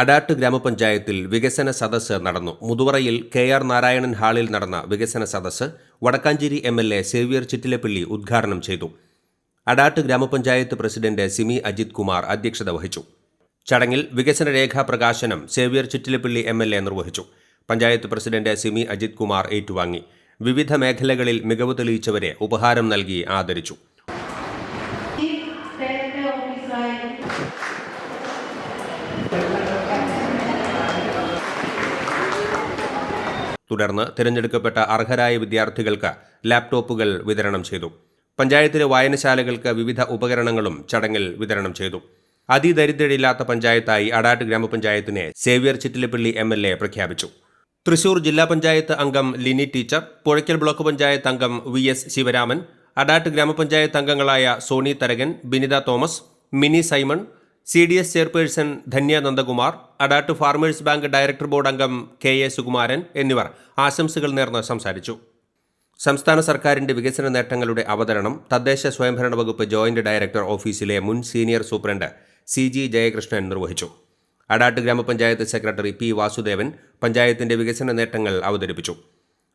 അടാട്ട് ഗ്രാമപഞ്ചായത്തിൽ വികസന സദസ്സ് നടന്നു. മുതുവറയിൽ കെ ആർ നാരായണൻ ഹാളിൽ നടന്ന വികസന സദസ്സ് Vadakkanchery M L A Xavier Chittilappilly ഉദ്ഘാടനം ചെയ്തു. അടാട്ട് ഗ്രാമപഞ്ചായത്ത് പ്രസിഡന്റ് സിമി അജിത് കുമാർ അധ്യക്ഷത വഹിച്ചു. ചടങ്ങിൽ വികസന രേഖാ പ്രകാശനം Xavier Chittilappilly M L A നിർവഹിച്ചു. പഞ്ചായത്ത് പ്രസിഡന്റ് സിമി അജിത് കുമാർ ഏറ്റുവാങ്ങി. വിവിധ മേഖലകളിൽ മികവ് തെളിയിച്ചവരെ ഉപഹാരം നൽകി ആദരിച്ചു. തുടർന്ന് തിരഞ്ഞെടുക്കപ്പെട്ട അർഹരായ വിദ്യാർത്ഥികൾക്ക് ലാപ്ടോപ്പുകൾ വിതരണം ചെയ്തു. പഞ്ചായത്തിലെ വായനശാലകൾക്ക് വിവിധ ഉപകരണങ്ങളും ചടങ്ങിൽ വിതരണം ചെയ്തു. അതിദരിദ്രരില്ലാത്ത പഞ്ചായത്തായി Adat ഗ്രാമപഞ്ചായത്തിനെ Xavier Chittilappilly M L A പ്രഖ്യാപിച്ചു. തൃശൂർ ജില്ലാ പഞ്ചായത്ത് അംഗം ലിനി ടീച്ചർ പുഴയ്ക്കൽ ബ്ലോക്ക് പഞ്ചായത്ത് അംഗം വി എസ് ശിവരാമൻ അടാട്ട് ഗ്രാമപഞ്ചായത്ത് അംഗങ്ങളായ Soni Tharakan Binitha Thomas Mini Simon C D S chairperson Dhanya Nandakumar Adat farmers bank director board അംഗം കെ എ സുകുമാരൻ എന്നിവർ ആശംസകൾ നേർന്ന് സംസാരിച്ചു. സംസ്ഥാന സർക്കാരിന്റെ വികസന നേട്ടങ്ങളുടെ അവതരണം തദ്ദേശ സ്വയംഭരണ വകുപ്പ് ജോയിന്റ് ഡയറക്ടർ ഓഫീസിലെ മുൻ senior superintendent C G Jayakrishnan നിർവഹിച്ചു. അഡാട്ട് ഗ്രാമപഞ്ചായത്ത് സെക്രട്ടറി പി വാസുദേവൻ പഞ്ചായത്തിന്റെ വികസന നേട്ടങ്ങൾ അവതരിപ്പിച്ചു.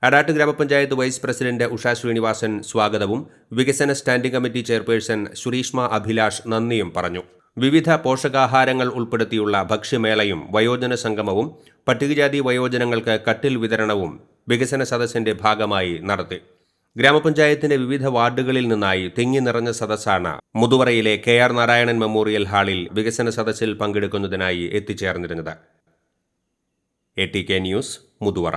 അഡാട്ട് ഗ്രാമപഞ്ചായത്ത് വൈസ് പ്രസിഡന്റ് ഉഷ ശ്രീനിവാസൻ സ്വാഗതവും വികസന standing committee chairperson Sureeshma Abhilash നന്ദിയും പറഞ്ഞു. വിവിധ പോഷകാഹാരങ്ങൾ ഉൾപ്പെടുത്തിയുള്ള ഭക്ഷ്യമേളയും വയോജന സംഗമവും പട്ടികജാതി വയോജനങ്ങൾക്ക് കട്ടിൽ വിതരണവും വികസന സദസ്സിന്റെ ഭാഗമായി നടത്തി. ഗ്രാമപഞ്ചായത്തിന്റെ വിവിധ വാർഡുകളിൽ നിന്നായി തിങ്ങി നിറഞ്ഞ സദസ്സാണ് മുതുവറയിലെ കെ ആർ നാരായണൻ മെമ്മോറിയൽ ഹാളിൽ വികസന സദസ്സിൽ പങ്കെടുക്കുന്നതിനായി എത്തിച്ചേർന്നിരുന്നത്. A T K news Muthuvara.